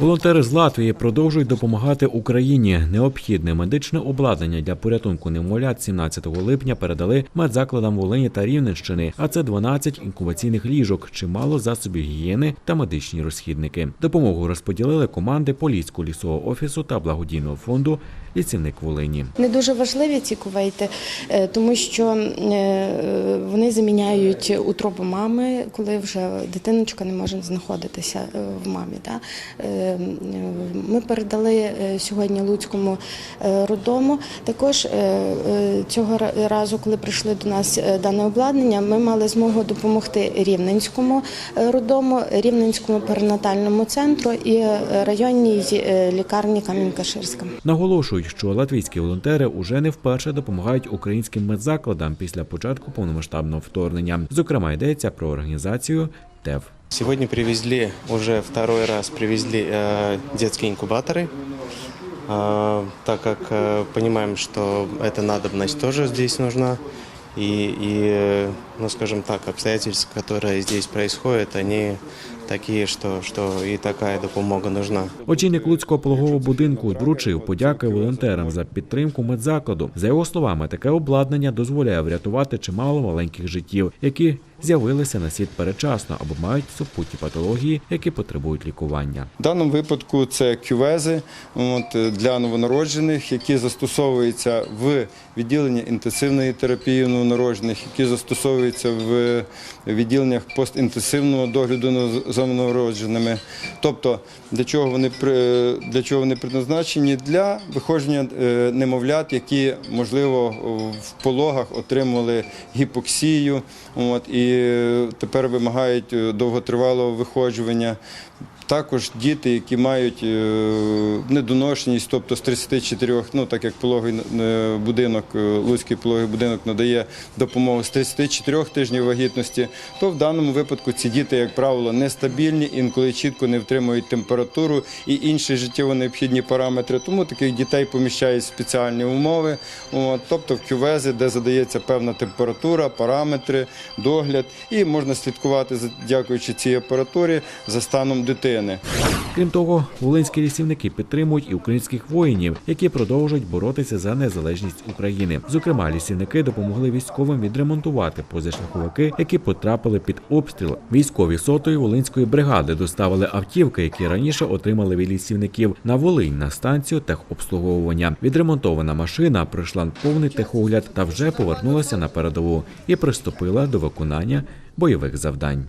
Волонтери з Латвії продовжують допомагати Україні. Необхідне медичне обладнання для порятунку немовлят 17 липня передали медзакладам Волині та Рівненщини. А це 12 інкубаційних ліжок, чимало засобів гігієни та медичні розхідники. Допомогу розподілили команди Поліського лісового офісу та благодійного фонду Лісівник Волині. Не дуже важливі ці кувейти, е, тому що е, вони заміняють утробу мами, коли вже дитиночка не може знаходитися е, в мамі. Да? Ми передали е, сьогодні Луцькому е, роддому. Також е, цього разу, коли прийшли до нас дане обладнання, ми мали змогу допомогти Рівненському роддому, Рівненському перинатальному центру і районній лікарні Камінь-Каширська. Наголошують, що латвійські волонтери уже не вперше допомагають українським медзакладам після початку повномасштабного вторгнення. Зокрема, йдеться про організацію ТЕВ. Сегодня привезли, уже второй раз привезли э, детские инкубаторы, э, так как э, понимаем, что эта надобность тоже здесь нужна. И, и, э, ну, скажем так, обстоятельства, которые здесь происходят, они такие, что, что и такая допомога нужна. Очільник Луцького пологового будинку вручив подяки волонтерам за підтримку медзакладу. За його словами, таке обладнання дозволяє врятувати чимало маленьких життів, які з'явилися на світ передчасно або мають супутні патології, які потребують лікування. В даному випадку це кювези от, для новонароджених, які застосовуються в відділенні інтенсивної терапії новонароджених, які застосовуються в відділеннях постінтенсивного догляду за новородженими. Тобто, для чого вони для чого вони предназначені? Для виходження е, немовлят, які можливо в пологах отримували гіпоксію, от і тепер вимагають е, довготривалого виходжування. Також діти, які мають е, недоношеність, тобто з 34, ну так як пологовий е, будинок, е, Луцький пологовий будинок надає допомогу з 34 тижнів вагітності, то в даному випадку ці діти, як правило, нестабільні, інколи чітко не втримують температуру і інші життєво необхідні параметри. Тому таких дітей поміщають в спеціальні умови, тобто в кювези, де задається певна температура, параметри, догляд, і можна слідкувати, дякуючи цій апаратурі, за станом дитини. Крім того, волинські лісівники підтримують і українських воїнів, які продовжують боротися за незалежність України. Зокрема, лісівники допомогли військовим відремонтувати позашляховики, які потрапили під обстріл. Військові сотої волинської бригади доставили автівки, які раніше отримали від лісівників на Волинь на станцію техобслуговування. Відремонтована машина пройшла повний техогляд та вже повернулася на передову і приступила до виконання бойових завдань.